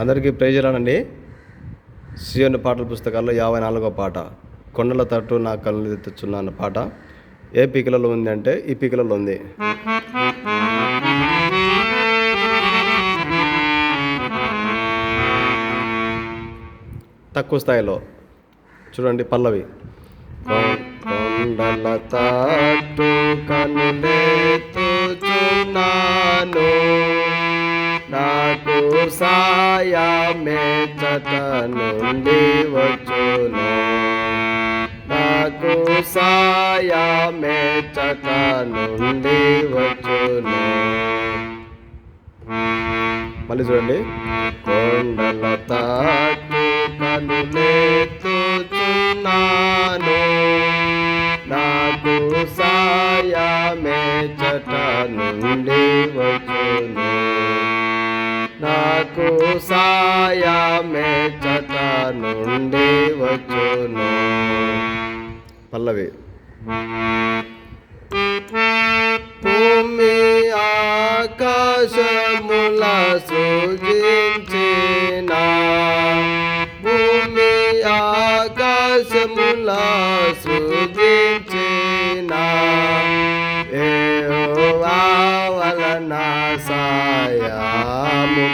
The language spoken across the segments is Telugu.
అందరికీ ప్రేజరానండి సియోని పాటల పుస్తకాల్లో యాభై నాలుగో పాట కొండల తట్టు నా కళ్ళు తెచ్చున్నా అన్న పాట ఏ పీకిలలో ఉంది అంటే ఈ పీకిలలో ఉంది. తక్కువ స్థాయిలో చూడండి పల్లవి. కొండల తట్టు కనులే మాయా చట నుండి వచ్చును నాకు సాయమే చట నుండి వచ్చును మళ్ళీ చూడండి. కొండల తాటు కనులెత్తుచున్నాను నాకు సాయమే చట నుండి నాకు చట నుండి వచ్చును. పల్లవి. భూమి ఆకాశముల సృజించిన. భూమి ఆకాశముల సృజించిన. ఏ వలన సాయాము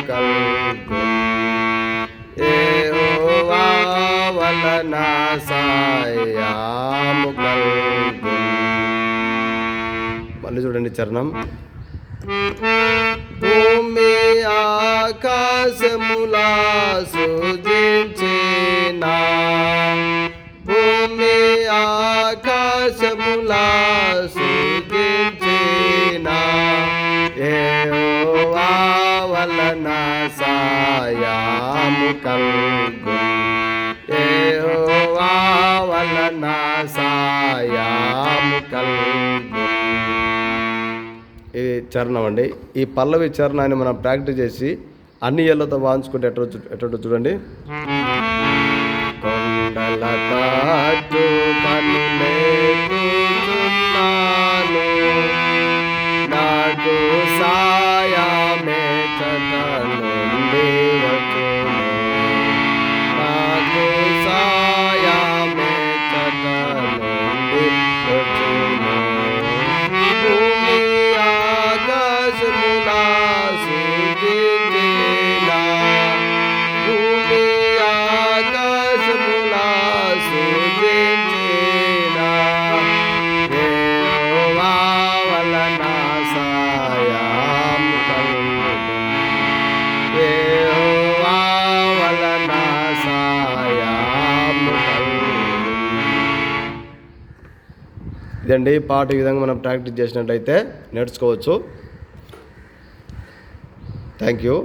మళ్ళీ చూడండి చరణం. భూమి ఆకాశములా సృజించిన. భూమి ఆకాశములా సృజించిన. ఏవా వలన సాయాము కల్గు ఇది చరణం అండి. ఈ పల్లవి చరణాన్ని మనం ప్రాక్టీస్ చేసి అన్ని ఏళ్ళతో వాంచుకుంటే ఎట్ట ఎట్లా చూడండి. కొండల ఇదండి పాట ఈ విధంగా మనం ప్రాక్టీస్ చేసినట్టయితే నేర్చుకోవచ్చు. Thank you